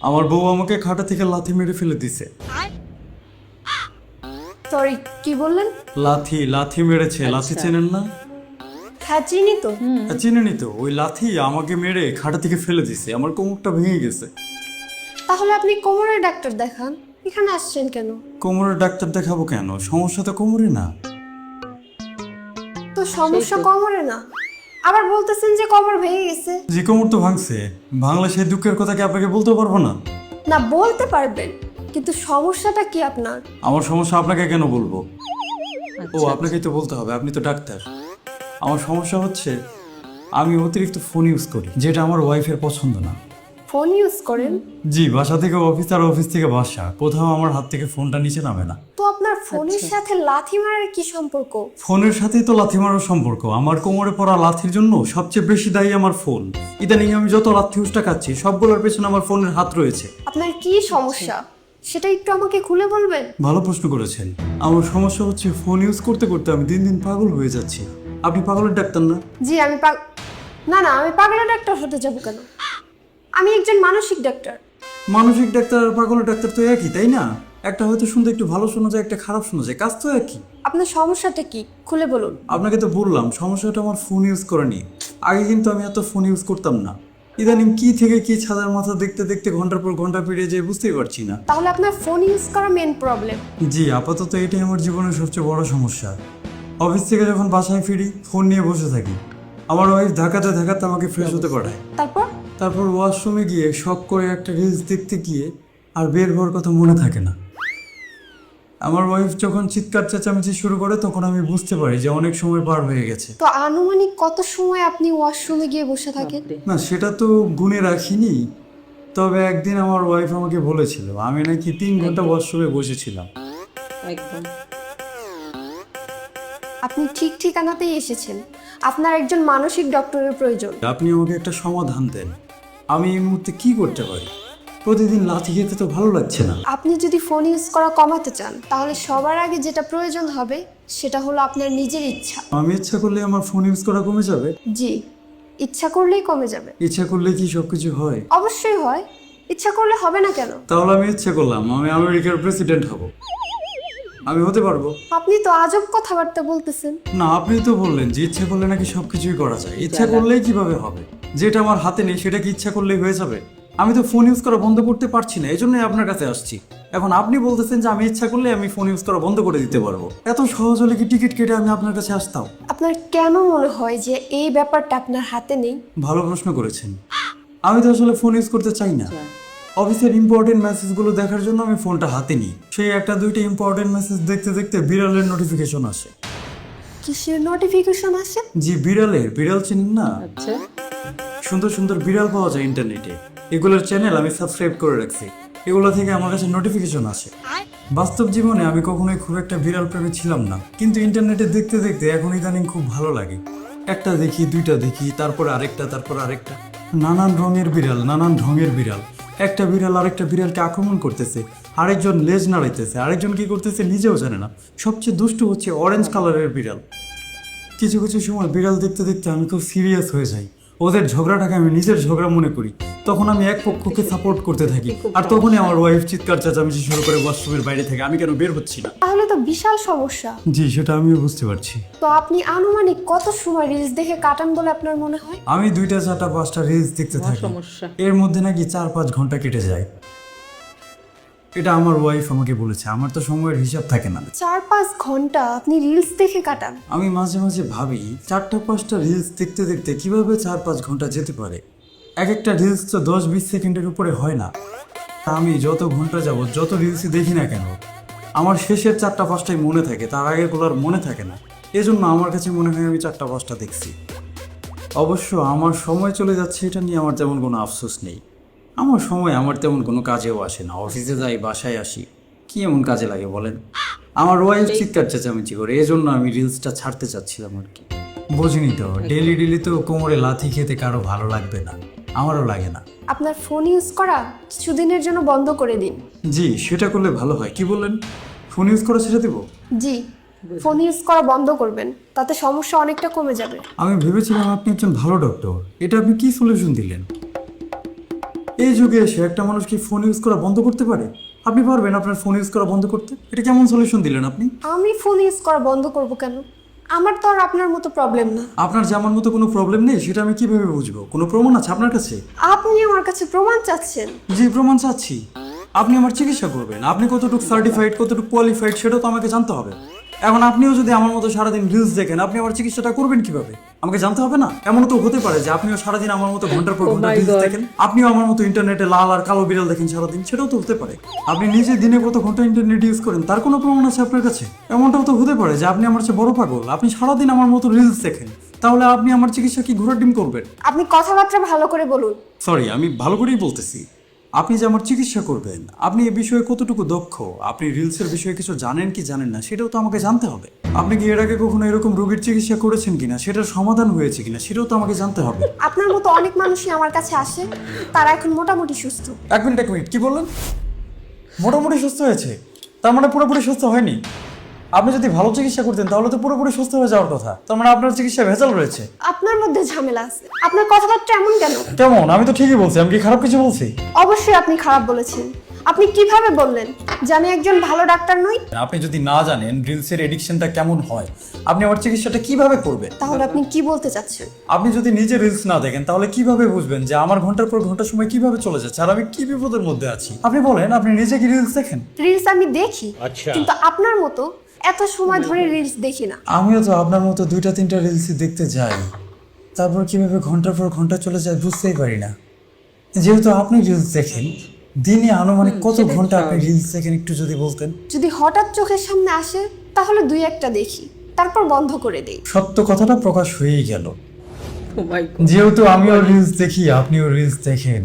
আমার বউ আমাকে খাটা থেকে লাথি মেরে ফেলে দিছে। সরি কি বললেন? লাথি লাথি মেরেছে লাথি চেনেন না? হ্যাঁ চিনি তো। হ্যাঁ, চিনেনি তো। ওই লাথি আমাকে মেরে খাটা থেকে ফেলে দিছে। আমার কোমরটা ভেঙে গেছে। তাহলে আপনি কোমরের ডাক্তার দেখান। এখানে আসছেন কেন? কোমরের ডাক্তার দেখাবো কেন? সমস্যা তো কোমরে না। তো সমস্যা কোমরে না। আবার বলতেছেন যে কোমর ভেঙে গেছে। যে কোমর তো ভাঙছে। ভাঙলে সেই দুঃখের কথা কি আপনাকে বলতে পারব না? না বলতে পারবেন কিন্তু সমস্যাটা কি আপনার? আমার সমস্যা আপনাকে কেন বলব? ও আপনাকেই তো বলতে হবে আপনি তো ডাক্তার। আমার সমস্যা হচ্ছে আমি অতিরিক্ত ফোন ইউজ করি যেটা আমার ওয়াইফের পছন্দ না। ফোন ইউজ করেন? জি বাসা থেকে অফিস আর অফিস থেকে বাসা কোথাও আমার হাত থেকে ফোনটা নিচে নামে না। তো ফোনের সাথে লাথি মারার কি সম্পর্ক? ফোনের সাথেই তো লাথি মারার সম্পর্ক। আমার কোমরে পড়া লাথির জন্য সবচেয়ে বেশি দায়ী আমার ফোন। ইদানিং আমি যত লাথি উষ্টা খাচ্ছি সবগুলোর পেছনে আমার ফোনের হাত রয়েছে। আপনার কি সমস্যা? সেটা একটু আমাকে খুলে বলবেন? ভালো প্রশ্ন করেছেন। আমার সমস্যা হচ্ছে ফোন ইউজ করতে করতে আমি দিন দিন পাগল হয়ে যাচ্ছি। আপনি পাগলের ডাক্তার না? জি আমি পাগ না না আমি পাগলের ডাক্তার হতে যাব কেন? আমি একজন মানসিক ডাক্তার। মানসিক ডাক্তার আর পাগলের ডাক্তার তো একই তাই না? একটা হয়তো শুনতে একটু ভালো শোনা যায় একটা খারাপ শোনা যায়। কাজ তো একই। আপনার সমস্যাটা কি? খুলে বলুন। আপনাকে তো বললাম সমস্যাটা আমার ফোন ইউজ করে নিয়ে। আগে কিন্তু আমি এত ফোন ইউজ করতাম না। ইদানিং কি থেকে কি ছাদার মাথা দেখতে দেখতে ঘণ্টার পর ঘণ্টা পেরিয়ে যেয়ে বুঝতেই পারছি না। তাহলে আপনার ফোন ইউজ করা মেন প্রবলেম জি আপাতত এটাই আমার জীবনের সবচেয়ে বড় সমস্যা। অফিস থেকে যখন বাসায় ফিরি ফোন নিয়ে বসে থাকি। আমার ওয়াইফ ধাক্কাতে ধাক্কাতে আমাকে ফ্রেশ হতে পাঠায়। তারপর? তারপর ওয়াশরুমে গিয়ে শখ করে একটা রিলস দেখতে গিয়ে আর বের হওয়ার কথা মনে থাকে না। আমার ওয়াইফ যখন চিৎকার চেঁচামেচি শুরু করে তখন আমি বুঝতে পারি যে অনেক সময় পার হয়ে গেছে। তো আনুমানিক কত সময় আপনি ওয়াশরুমে গিয়ে বসে থাকেন? না সেটা তো গুনে রাখিনি তবে একদিন আমার ওয়াইফ আমাকে বলেছিল আমি নাকি তিন ঘণ্টা ওয়াশরুমে বসেছিলাম। একদম। আপনি ঠিক ঠিকানাতেই এসেছেন। আপনার একজন মানসিক ডক্টরের প্রয়োজন। আপনি আমাকে একটা সমাধান দেন। আমি এই মুহূর্তে কি করতে পারি? প্রতিদিন লাথি খেতে তো ভালো লাগছে না। আপনি যদি ফোন ইউজ করা কমাতে চান তাহলে সবার আগে যেটা প্রয়োজন হবে সেটা হলো আপনার নিজের ইচ্ছা। আমি ইচ্ছা করলে আমার ফোন ইউজ করা কমে যাবে? জি ইচ্ছা করলেই কমে যাবে। ইচ্ছা করলে কি সবকিছু হয়? অবশ্যই হয়। ইচ্ছা করলে হবে না কেন? তাহলে আমি ইচ্ছে করলাম আমি আমেরিকার প্রেসিডেন্ট হব। আমি হতে পারব। আপনি তো আজব কথাবার্তা বলতেছেন। না আপনি তো বললেন যে ইচ্ছে করলে নাকি সবকিছুই করা যায়। ইচ্ছা করলেই কীভাবে হবে? যেটা আমার হাতে নেই সেটা কি ইচ্ছা করলেই হয়ে যাবে? আমি তো ফোন ইউজ করা বন্ধ করতে পারছি না এই জন্যই আপনার কাছে আসছি। এখন আপনি বলতেছেন যে আমি ইচ্ছা করলে আমি ফোন ইউজ করা বন্ধ করে দিতে পারব। এত সহজ হলে কি টিকিট কেটে আমি আপনার কাছে আসতাম? আপনার কেন মনে হয় যে এই ব্যাপারটা আপনার হাতে নেই? ভালো প্রশ্ন করেছেন। আমি তো আসলে ফোন ইউজ করতে চাই না। অফিসের ইম্পর্টেন্ট মেসেজগুলো দেখার জন্য আমি ফোনটা হাতে নিই। সেই একটা দুইটা ইম্পর্টেন্ট মেসেজ দেখতে দেখতে বিড়ালের নোটিফিকেশন আসে। কিসের নোটিফিকেশন আসে? জি বিড়ালের। বিড়াল চিনেন না? আচ্ছা। সুন্দর সুন্দর বিড়াল পাওয়া যায় ইন্টারনেটে এগুলোর চ্যানেল আমি সাবস্ক্রাইব করে রাখছি। এগুলো থেকে আমার কাছে নোটিফিকেশন আসে। বাস্তব জীবনে আমি কখনোই খুব একটা বিড়াল প্রেমী ছিলাম না। কিন্তু ইন্টারনেটে দেখতে দেখতে এখন ইদানিং খুব ভালো লাগে। একটা দেখি, দুইটা দেখি, তারপর আরেকটা তারপর আরেকটা। নানান রঙের বিড়াল নানান ঢঙের বিড়াল একটা বিড়াল আরেকটা বিড়ালকে আক্রমণ করতেছে। আরেকজন লেজ নাড়াইতেছে। আরেকজন কি করতেছে নিজেও জানে না। সবচেয়ে দুষ্টু হচ্ছে অরেঞ্জ কালারের বিড়াল কিছু কিছু সময় বিড়াল দেখতে দেখতে আমি খুব সিরিয়াস হয়ে যাই। ওদের ঝগড়াটাকে আমি নিজের ঝগড়া মনে করি। তখন আমি এক পক্ষকে সাপোর্ট করতে থাকি। আর তখনই আমার ওয়াইফ চিৎকার চেঁচামেচি শুরু করে ওয়াশরুমের বাইরে থেকে। আমি কেন বের হচ্ছি না? তাহলে তো বিশাল সমস্যা। জি সেটা আমিও বুঝতে পারছি। তো আপনি আনুমানিক কত সময় রিলস দেখে কাটান বলে আপনার মনে হয়? আমি দুইটা চারটা পাঁচটা রিলস দেখতে থাকি। সমস্যা। এর মধ্যে নাকি চার পাঁচ ঘণ্টা কেটে যায়। এটা আমার ওয়াইফ আমাকে বলেছে। আমার তো সময়ের হিসাব থাকে না। চার পাঁচ ঘণ্টা আপনি রিলস দেখে কাটান। আমি মাঝে মাঝে ভাবি চারটা পাঁচটা রিলস দেখতে দেখতে কীভাবে চার পাঁচ ঘণ্টা যেতে পারে? এক একটা রিলস তো দশ বিশ সেকেন্ডের উপরে হয় না। আমি যত ঘণ্টা যাব, যত রিলসই দেখি না কেন, আমার শেষের চারটা পাঁচটাই মনে থাকে, তার আগেগুলোর মনে থাকে না। এজন্য আমার কাছে মনে হয় আমি চারটা পাঁচটা দেখছি। অবশ্য আমার সময় চলে যাচ্ছে, এটা নিয়ে আমার তেমন কোনো আফসোস নেই। আমার সময় আমার তেমন কোনো কাজেও আসে না, অফিসে যাই, বাসায় আসি, কি এমন কাজে লাগে বলেন? আমার ওয়াইফ চিৎকার চেঁচামেচি করে, এজন্য আমি রিলসটা ছাড়তে চাচ্ছিলাম আর কি। বুঝিনি তো ডেলি ডেলি তো কোমরে লাথি খেতে কারও ভালো লাগবে না। আমারও লাগে না। আপনার ফোন ইউজ করা কিছুদিনের জন্য বন্ধ করে দিন। জি সেটা করলে ভালো হয়। কি বললেন? ফোন ইউজ করা ছেড়ে দেবো? জি ফোন ইউজ করা বন্ধ করবেন তাতে সমস্যা অনেকটা কমে যাবে। আমি ভেবেছিলাম আপনি একজন ভালো ডক্টর এটা আপনি কি সলিউশন দিলেন? এই যুগে এসে একটা মানুষ কি ফোন ইউজ করা বন্ধ করতে পারে? আপনি পারবেন আপনার ফোন ইউজ করা বন্ধ করতে? এটা কেমন সলিউশন দিলেন আপনি? আমি ফোন ইউজ করা বন্ধ করব কেন? আমার তো আর আপনার মতো প্রবলেম না। আপনার যেমন মতো কোনো প্রবলেম নেই সেটা আমি কীভাবে বুঝব? কোনো প্রমাণ আছে আপনার কাছে? আপনি আমার কাছে প্রমাণ চাচ্ছেন। যে প্রমাণ চাচ্ছি। আপনি আমার চিকিৎসা করবেন। আপনি কতটুকু সার্টিফাইড কতটুকু কোয়ালিফাইড সেটা তো আমাকে জানতে হবে। এখন আপনিও যদি আমার মতো সারাদিন রিলস দেখেন আপনি আমার চিকিৎসাটা করবেন কীভাবে? আমাকে জানতে হবে না? এমন তো হতে পারে যে আপনিও সারাদিন আমার মতো ঘণ্টার পর ঘণ্টা রিলস দেখেন আপনিও আমার মতো ইন্টারনেটে লাল আর কালো বিড়াল দেখেন সারাদিন সেটাও তো হতে পারে। আপনি নিজে দিনে কত ঘণ্টা ইন্টারনেট ইউজ করেন তার কোনো প্রমাণ আছে আপনার কাছে? এমনটাও তো হতে পারে যে আপনি আমার চেয়ে বড় পাগল আপনি সারাদিন আমার মতো রিলস দেখেন। তাহলে আপনি আমার চিকিৎসা কি ঘোরার ডিম করবেন? আপনি কথাবার্তা ভালো করে বলুন। সরি আমি ভালো করেই বলতেছি। আপনি যে আমার চিকিৎসা করবেন আপনি এ বিষয়ে কতটুকু দক্ষ? আপনি রিলসের বিষয়ে কিছু জানেন কি জানেন না সেটাও তো আমাকে জানতে হবে। আপনি কি এর আগে কখনো এরকম রোগীর চিকিৎসা করেছেন কিনা সেটার সমাধান হয়েছে কিনা সেটাও তো আমাকে জানতে হবে। আপনার মতো অনেক মানুষই আমার কাছে আসে তারা এখন মোটামুটি সুস্থ। এক মিনিট এক মিনিট কি বললেন? মোটামুটি সুস্থ হয়েছে? তার মানে পুরোপুরি সুস্থ হয়নি? আপনি যদি ভালো চিকিৎসা করতেন তাহলে তো পুরোপুরি সুস্থ হয়ে যাওয়ার কথা। তার মানে আপনার চিকিৎসা ভেজাল রয়েছে। আপনার মধ্যে ঝামেলা আছে। আপনার কথাবার্তা এমন কেন? কেমন? আমি তো ঠিকই বলছি আমি কি খারাপ কিছু বলছি? অবশ্যই আপনি খারাপ বলেছেন। আপনি কীভাবে বললেন? যে আমি একজন ভালো ডাক্তার নই? আপনি যদি না জানেন রিলসের এডিকশনটা কেমন হয় আপনি আমার চিকিৎসাটা কীভাবে করবেন? তাহলে আপনি কি বলতে চাচ্ছেন? আপনি যদি নিজে রিলস না দেখেন তাহলে কীভাবে বুঝবেন যে আমার ঘণ্টার পর ঘণ্টা সময় কীভাবে চলে যাচ্ছে? আর আমি কি বিপদের মধ্যে আছি? আপনি বলেন আপনি নিজে কি রিলস দেখেন? রিলস আমি দেখি কিন্তু আপনার মতো এত সময় ধরে রিলস দেখি না। আমিও তো আপনার মতো দুইটা তিনটা রিলসই দেখতে যাই। তারপর কীভাবে ঘণ্টার পর ঘণ্টা চলে যায় বুঝতেই পারি না। যেহেতু আপনি রিলস দেখেন দিনে আনুমানিক কত ঘণ্টা আপনি রিলস দেখেন একটু যদি বলতেন? যদি হঠাৎ চোখের সামনে আসে তাহলে দুই একটা দেখি তারপর বন্ধ করে দেই। সত্য কথাটা প্রকাশ হয়েই গেল। যেহেতু আমিও রিলস দেখি আপনিও রিলস দেখেন।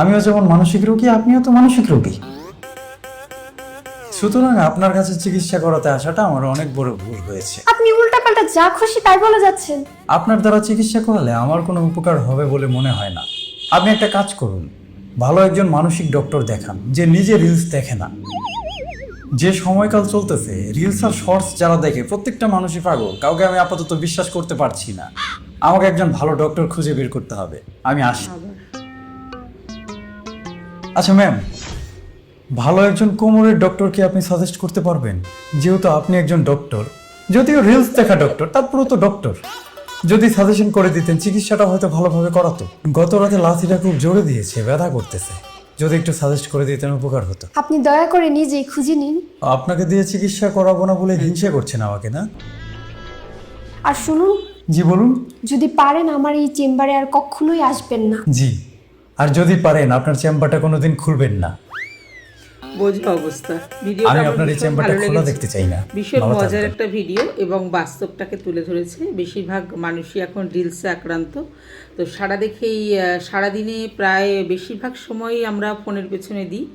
আমিও যেমন মানসিক রোগী আপনিও তো মানসিক রোগী। সুতরাং আপনার কাছে চিকিৎসা করাতে আসাটা আমার অনেক বড় ভুল হয়েছে। আপনি উল্টাপাল্টা যা খুশি তাই বলে যাচ্ছেন। আপনার দ্বারা চিকিৎসা করালে আমার কোনো উপকার হবে বলে মনে হয় না। আপনি একটা কাজ করুন ভালো একজন মানসিক ডক্টর দেখান যে নিজে রিলস দেখে না। যে সময়কাল চলতেছে রিলস আর শর্টস যারা দেখে প্রত্যেকটা মানুষই পাগল কাউকে আমি আপাতত বিশ্বাস করতে পারছি না। আমাকে একজন ভালো ডক্টর খুঁজে বের করতে হবে আমি আসি। আচ্ছা ম্যাম ভালো একজন কোমরের ডক্টরকে আপনি সাজেস্ট করতে পারবেন। যেহেতু আপনি একজন ডক্টর যদিও রিলস দেখা ডক্টর তারপরেও তো ডক্টর যদি সাজেশন করে দিতেন চিকিৎসাটা হয়তো ভালোভাবে করাতো। গত রাতে লাথিটা খুব জোরে দিয়েছে ব্যথা করতেছে। যদি একটু সাজেস্ট করে দিতেন উপকার হতো। আপনি দয়া করে নিজেই খুঁজে নিন। আপনাকে দিয়ে চিকিৎসা করাবো না বলে হিংসা করছেন আমাকে না? আর শুনুন। জি বলুন। যদি পারেন আমার এই চেম্বারে আর কখনোই আসবেন না। জি। আর যদি পারেন আপনার চেম্বারটা কোনোদিন খুলবেন না। বোঝা অবস্থা। ভিডিওটা আমি আপনার এই চেম্বারটা ভালো খোলা লেগেছে। দেখতে চাই না। ভীষণ মজার একটা ভিডিও এবং বাস্তবটাকে তুলে ধরেছে। বেশিরভাগ মানুষই এখন রিলসে আক্রান্ত। তো সারা দেখেই সারাদিনে প্রায় বেশিরভাগ সময়ই আমরা ফোনের পেছনে দিই।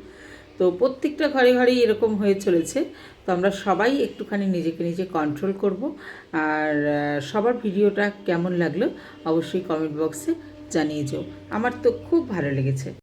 তো প্রত্যেকটা ঘরে ঘরেই এরকম হয়ে চলেছে। তো আমরা সবাই একটুখানি নিজেকে নিজে কন্ট্রোল করব। আর সবার ভিডিওটা কেমন লাগল অবশ্যই কমেন্ট বক্সে জানিয়ে যাও। আমার তো খুব ভালো লেগেছে।